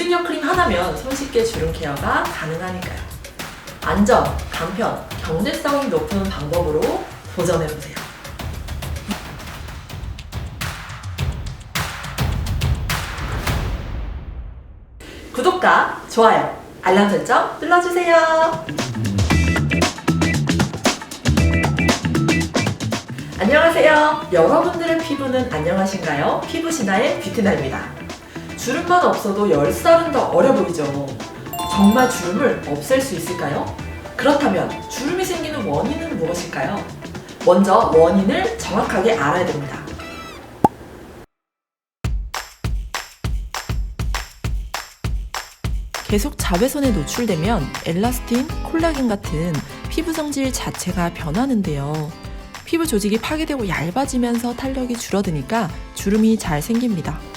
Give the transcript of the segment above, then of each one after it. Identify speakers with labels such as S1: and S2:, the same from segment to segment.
S1: 무중력 크림 하나면 손쉽게 주름 케어가 가능하니까요. 안전, 간편, 경제성이 높은 방법으로 도전해보세요. 구독과 좋아요, 알람 설정 눌러주세요. 안녕하세요. 여러분들의 피부는 안녕하신가요? 피부신화의 뷰티나입니다. 주름만 없어도 10살은 더 어려 보이죠? 정말 주름을 없앨 수 있을까요? 그렇다면 주름이 생기는 원인은 무엇일까요? 먼저 원인을 정확하게 알아야 됩니다.
S2: 계속 자외선에 노출되면 엘라스틴, 콜라겐 같은 피부 성질 자체가 변하는데요. 피부 조직이 파괴되고 얇아지면서 탄력이 줄어드니까 주름이 잘 생깁니다.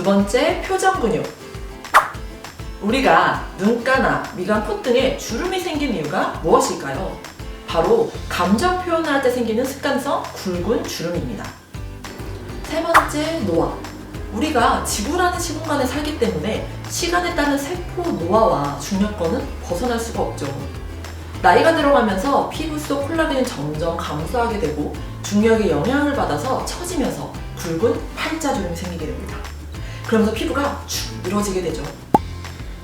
S1: 두 번째, 표정 근육. 우리가 눈가나 미간, 콧 등에 주름이 생긴 이유가 무엇일까요? 바로 감정 표현을 할때 생기는 습관성 굵은 주름입니다. 세 번째, 노화. 우리가 지구라는 시공간에 살기 때문에 시간에 따른 세포 노화와 중력권은 벗어날 수가 없죠. 나이가 들어가면서 피부 속 콜라겐이 점점 감소하게 되고 중력의 영향을 받아서 처지면서 굵은 팔자 주름이 생기게 됩니다. 그러면서 피부가 축 늘어지게 되죠.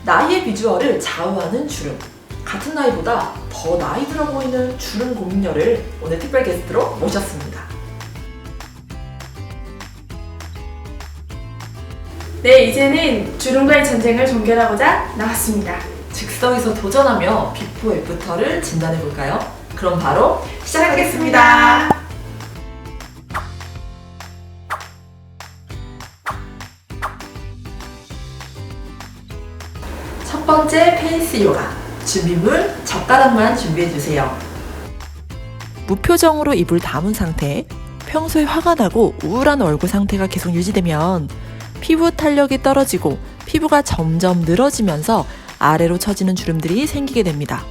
S1: 나이의 비주얼을 좌우하는 주름. 같은 나이보다 더 나이 들어 보이는 주름 고민녀를 오늘 특별 게스트로 모셨습니다.
S3: 네, 이제는 주름과의 전쟁을 종결하고자 나왔습니다.
S1: 즉석에서 도전하며 비포 애프터를 진단해 볼까요? 그럼 바로 시작하겠습니다. 첫 번째 페이스 요가. 준비물 젓가락만 준비해 주세요.
S2: 무표정으로 입을 다문 상태, 평소에 화가 나고 우울한 얼굴 상태가 계속 유지되면 피부 탄력이 떨어지고 피부가 점점 늘어지면서 아래로 처지는 주름들이 생기게 됩니다.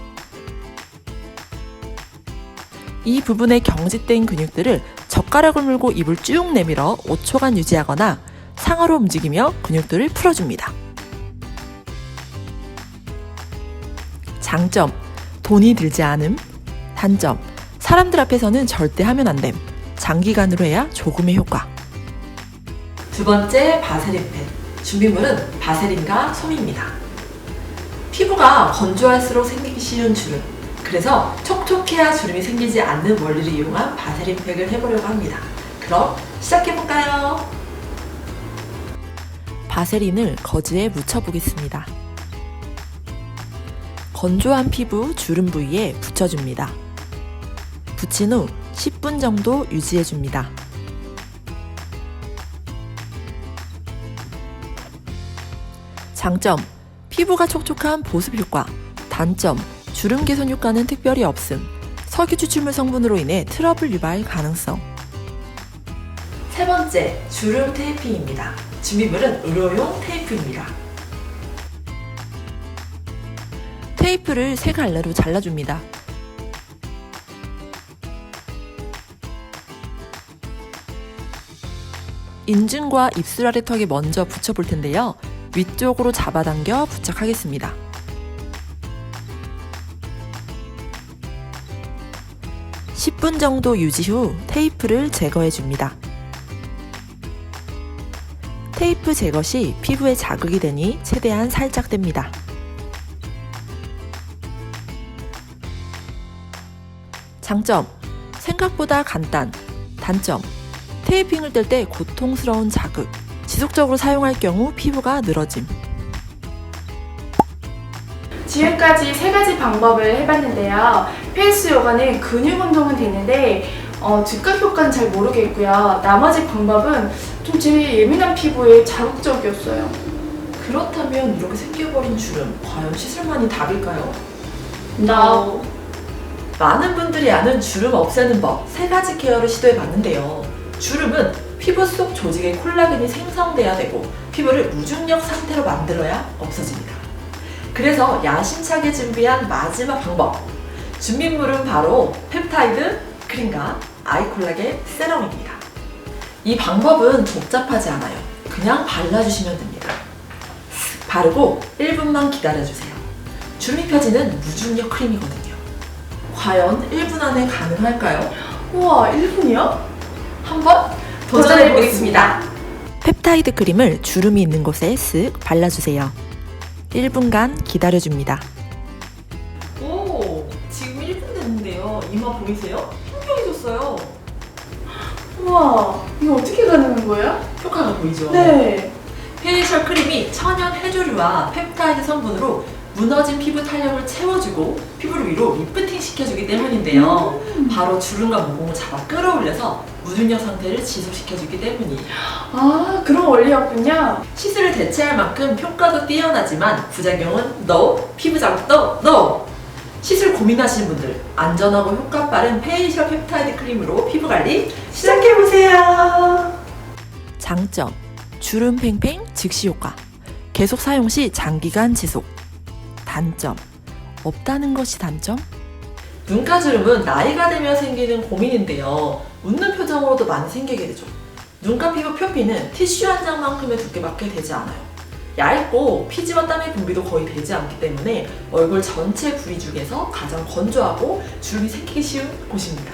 S2: 이 부분의 경직된 근육들을 젓가락을 물고 입을 쭉 내밀어 5초간 유지하거나 상하로 움직이며 근육들을 풀어줍니다. 장점, 돈이 들지 않음. 단점, 사람들 앞에서는 절대 하면 안 됨. 장기간으로 해야 조금의 효과.
S1: 두 번째 바세린 펜. 준비물은 바세린과 솜입니다. 피부가 건조할수록 생기기 쉬운 주름. 그래서 촉촉해야 주름이 생기지 않는 원리를 이용한 바세린 팩을 해보려고 합니다. 그럼 시작해볼까요?
S2: 바세린을 거즈에 묻혀보겠습니다. 건조한 피부 주름 부위에 붙여줍니다. 붙인 후 10분 정도 유지해줍니다. 장점, 피부가 촉촉한 보습 효과. 단점, 주름 개선 효과는 특별히 없음. 석유 추출물 성분으로 인해 트러블 유발 가능성.
S1: 세 번째, 주름 테이핑입니다. 준비물은 의료용 테이프입니다.
S2: 테이프를 세 갈래로 잘라줍니다. 인중과 입술 아래 턱에 먼저 붙여볼 텐데요. 위쪽으로 잡아당겨 부착하겠습니다. (10분) 정도 유지 후 테이프를 제거해 줍니다. 테이프 제거 시 피부에 자극이 되니 최대한 살짝 댑니다. 장점 생각보다 간단 단점 테이핑을 뗄 때 고통스러운 자극 지속적으로 사용할 경우 피부가 늘어짐
S3: 지금까지 세 가지 방법을 해봤는데요. 페이스 요가는 근육 운동은 되는데 어, 즉각 효과는 잘 모르겠고요. 나머지 방법은 좀 제 예민한 피부에 자극적이었어요.
S1: 그렇다면 이렇게 생겨버린 주름, 과연 시술만이 답일까요?
S3: No.
S1: 많은 분들이 아는 주름 없애는 법 세 가지 케어를 시도해 봤는데요. 주름은 피부 속 조직에 콜라겐이 생성돼야 되고 피부를 무중력 상태로 만들어야 없어집니다. 그래서 야심차게 준비한 마지막 방법. 준비물은 바로 펩타이드 크림과 아이콜라겐 세럼입니다. 이 방법은 복잡하지 않아요. 그냥 발라주시면 됩니다. 슥 바르고 1분만 기다려주세요. 주름이 펴지는 무중력 크림이거든요. 과연 1분 안에 가능할까요?
S3: 우와, 1분이요?
S1: 한번 도전해 보겠습니다.
S2: 펩타이드 크림을 주름이 있는 곳에 쓱 발라주세요. 1분간 기다려줍니다.
S1: 오, 지금 1분 됐는데요. 이마 보이세요? 팽팽해졌어요.
S3: 우와, 이거 어떻게 가능한 거예요?
S1: 효과가 보이죠?
S3: 네.
S1: 페이셜 크림이 천연 해조류와 펩타이드 성분으로 무너진 피부 탄력을 채워주고 피부를 위로 리프팅 시켜주기 때문인데요. 바로 주름과 모공을 잡아 끌어올려서 무중력 상태를 지속시켜주기 때문이에요.
S3: 아, 그런 원리였군요.
S1: 시술을 대체할 만큼 효과도 뛰어나지만 부작용은 NO, 피부 자극도 NO! 시술 고민하시는 분들 안전하고 효과 빠른 페이셜 펩타이드 크림으로 피부 관리 시작해보세요!
S2: 장점. 주름 팽팽 즉시 효과. 계속 사용 시 장기간 지속. 단점. 없다는 것이 단점?
S1: 눈가주름은 나이가 들면 생기는 고민인데요. 웃는 표정으로도 많이 생기게 되죠. 눈가 피부 표피는 티슈 한 장만큼의 두께밖에 되지 않아요. 얇고 피지와 땀의 분비도 거의 되지 않기 때문에 얼굴 전체 부위 중에서 가장 건조하고 주름이 생기기 쉬운 곳입니다.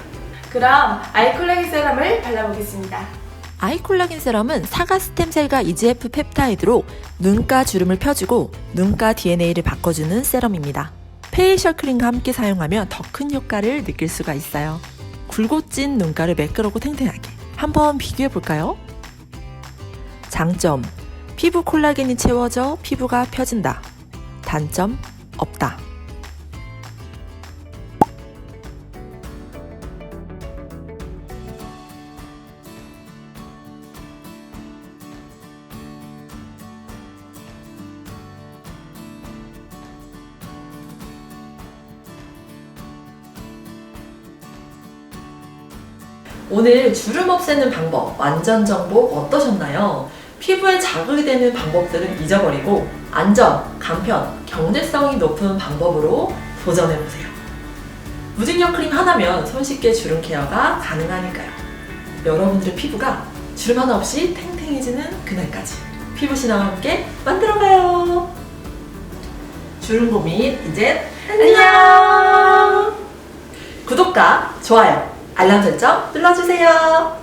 S3: 그럼 아이콜라겐 세럼을 발라보겠습니다.
S2: 아이콜라겐 세럼은 사과 스템셀과 EGF 펩타이드로 눈가 주름을 펴주고 눈가 DNA를 바꿔주는 세럼입니다. 페이셜 크림과 함께 사용하면 더 큰 효과를 느낄 수가 있어요. 굵고 찐 눈가를 매끄럽고 탱탱하게. 한번 비교해 볼까요? 장점. 피부 콜라겐이 채워져 피부가 펴진다. 단점. 없다.
S1: 오늘 주름 없애는 방법, 완전 정복 어떠셨나요? 피부에 자극이 되는 방법들은 잊어버리고 안전, 간편, 경제성이 높은 방법으로 도전해보세요. 무중력 크림 하나면 손쉽게 주름 케어가 가능하니까요. 여러분들의 피부가 주름 하나 없이 탱탱해지는 그날까지 피부신화와 함께 만들어가요. 주름 고민 이제 안녕! 구독과 좋아요, 알람 설정 눌러주세요.